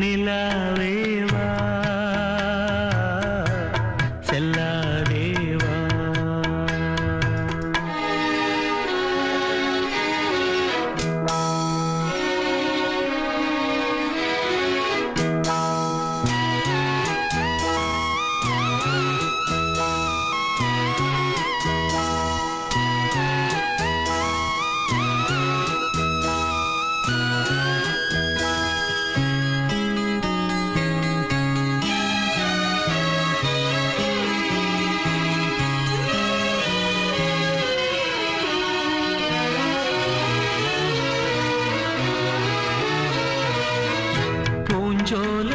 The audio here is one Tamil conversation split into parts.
నిలవే çol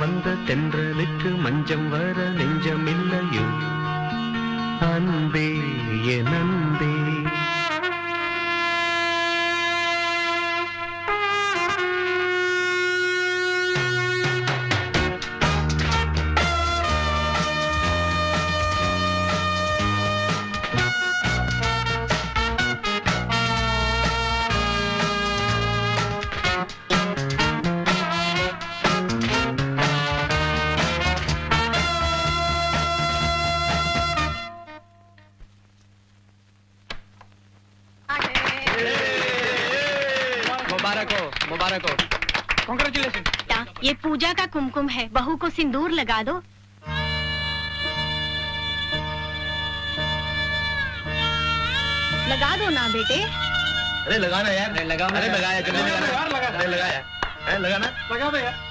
வந்த தென்றலுக்கு மஞ்சம் வர நெஞ்சமில்லையோ? அன்பே என் அன்பே. कुमकुम है बहू को सिंदूर लगा दो। लगा दो ना बेटे। अरे लगाना यार। लगा अरे लगाया लगाया। लगाना लगा दो यार।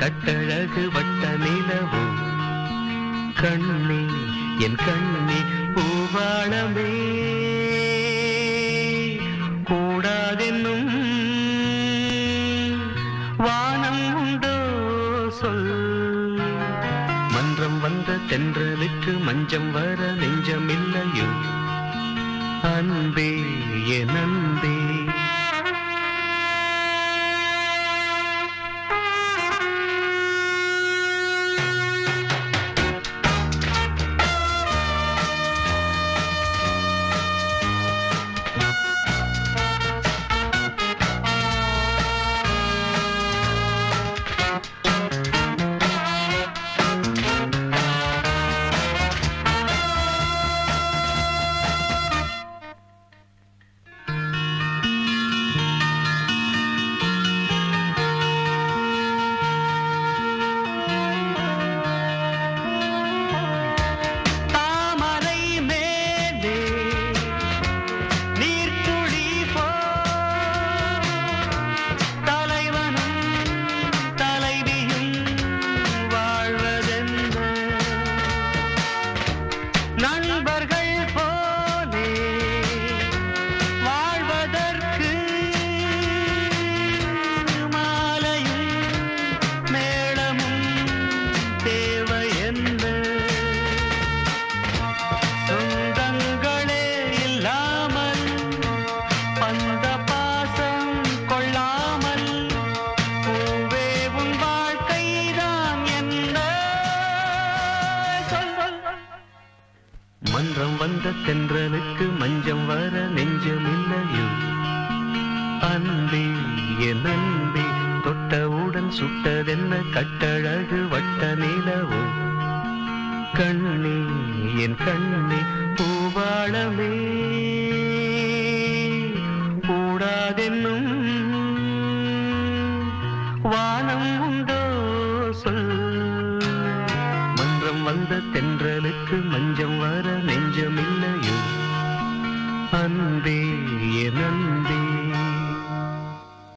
கட்டழகு வட்ட நிலவு கண்ணே என் கண்ணே பூவாளமே கூடாதென்னும் வானம் உண்டோ சொல். மன்றம் வந்த தென்றலுக்கு மஞ்சம் வர நெஞ்ச